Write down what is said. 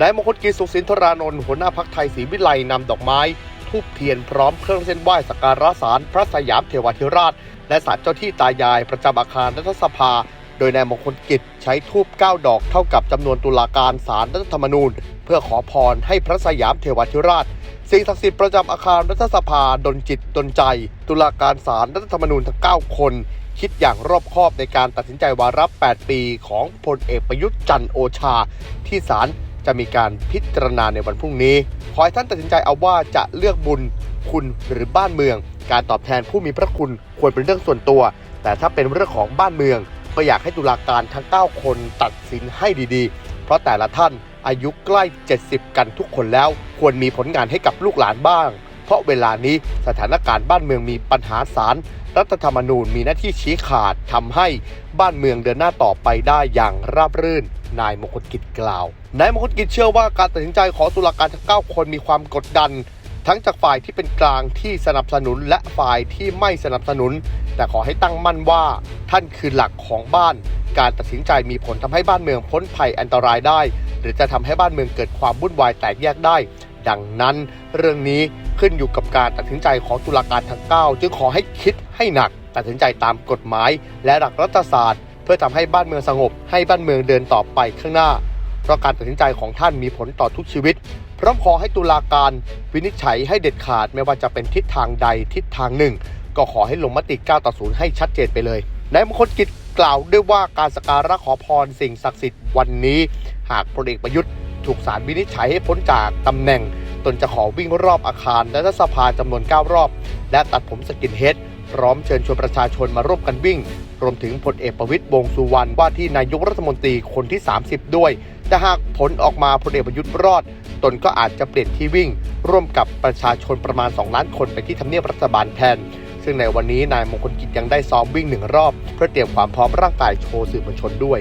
นายมงคลกิจสุขสินทรานนท์หัวหน้าพักไทยศรีวิไลนำดอกไม้ทูบเทียนพร้อมเครื่องเส้นไหว้สักการะศาลพระสยามเทวาธิราช และศาลเจ้าที่ตายายประจำอาคารรัฐสภา โดยนายมงคลกิจใช้ทูบ9ดอกเท่ากับจำนวนตุลาการศาลรัฐธรรมนูญ เพื่อขอพรให้พระสยามเทวาธิราชสิ่งศักดิ์สิทธิ์ประจำอาคารรัฐสภาดลจิตดลใจ ตุลาการศาลรัฐธรรมนูญทั้ง 9 คน คิดอย่างรอบคอบในการตัดสินใจวาระ 8 ปีของพลเอกประยุทธ์จันทร์โอชา ที่ศาล จะมีการพิจารณาในวันพรุ่งนี้ ขอให้ท่านตัดสินใจเอาว่าจะเลือกบุญคุณหรือบ้านเมือง การตอบแทนผู้มีพระคุณควรเป็นเรื่องส่วนตัว แต่ถ้าเป็นเรื่องของบ้านเมืองก็อยากให้ตุลาการทั้ง 9 คนตัดสินให้ดีๆ เพราะแต่ละท่านอายุใกล้ 70 กันทุกคนแล้ว ควรมีผลงานให้กับลูกหลานบ้าง เพราะเวลานี้สถานการณ์บ้านเมืองมีปัญหาศาลรัฐธรรมนูญมีหน้าที่ชี้ขาดทำให้บ้านเมืองเดินหน้าต่อไปได้อย่างราบรื่น นายมงคลกิจกล่าว นายมงคลกิจเชื่อว่าการตัดสินใจของตุลาการทั้ง 9 คนมีความกดดัน ทั้งจากฝ่ายที่เป็นกลางที่สนับสนุนและฝ่ายที่ไม่สนับสนุน แต่ขอให้ตั้งมั่นว่าท่านคือหลักของบ้าน การตัดสินใจมีผลทำให้บ้านเมืองพ้นภัยอันตรายได้ หรือจะทำให้บ้านเมืองเกิดความวุ่นวายแตกแยกได้ ดังนั้น เรื่องนี้ขึ้นอยู่กับการตัดสินใจของตุลาการทั้ง 9 จึงขอให้คิดให้หนัก ตัดสินใจตามกฎหมาย และหลักรัฐศาสตร์ เพื่อทำให้บ้านเมืองสงบ ให้บ้านเมืองเดินต่อไปข้างหน้า เพราะการตัดสินใจของท่านมีผลต่อทุกชีวิต พร้อมขอให้ตุลาการวินิจฉัยให้เด็ดขาดไม่ว่าจะเป็นทิศทางใดทิศทางหนึ่ง ก็ขอให้ลงมติ 9 ต่อ 0 ให้ชัดเจนไปเลยนายมงคลกิจกล่าวด้วยว่าการสการะขอพรสิ่งศักดิ์สิทธิ์วันนี้ หากพลเอกประยุทธ์ถูกศาลวินิจฉัยให้พ้นจากตำแหน่ง ตนจะขอวิ่งรอบอาคารรัฐสภาจำนวน 9 รอบ และตัดผมสกินเฮดพร้อมเชิญชวนประชาชนมาร่วมกันวิ่ง รวมถึงพลเอกประวิตยวงสุวรรณว่าที่นายกรัฐมนตรีคนที่ 30 ด้วย แต่หากผลออกมาพลเอกประยุทธ์รอด ตนก็อาจจะเปลี่ยนที่วิ่ง ร่วมกับประชาชนประมาณ 2 ล้านคนไปที่ทำเนียบรัฐบาลแทน ซึ่งในวันนี้นายมงคลกิจยังได้ซ้อมวิ่งหนึ่งรอบ เพื่อเตรียมความพร้อมร่างกายโชว์สื่อมวลชนด้วย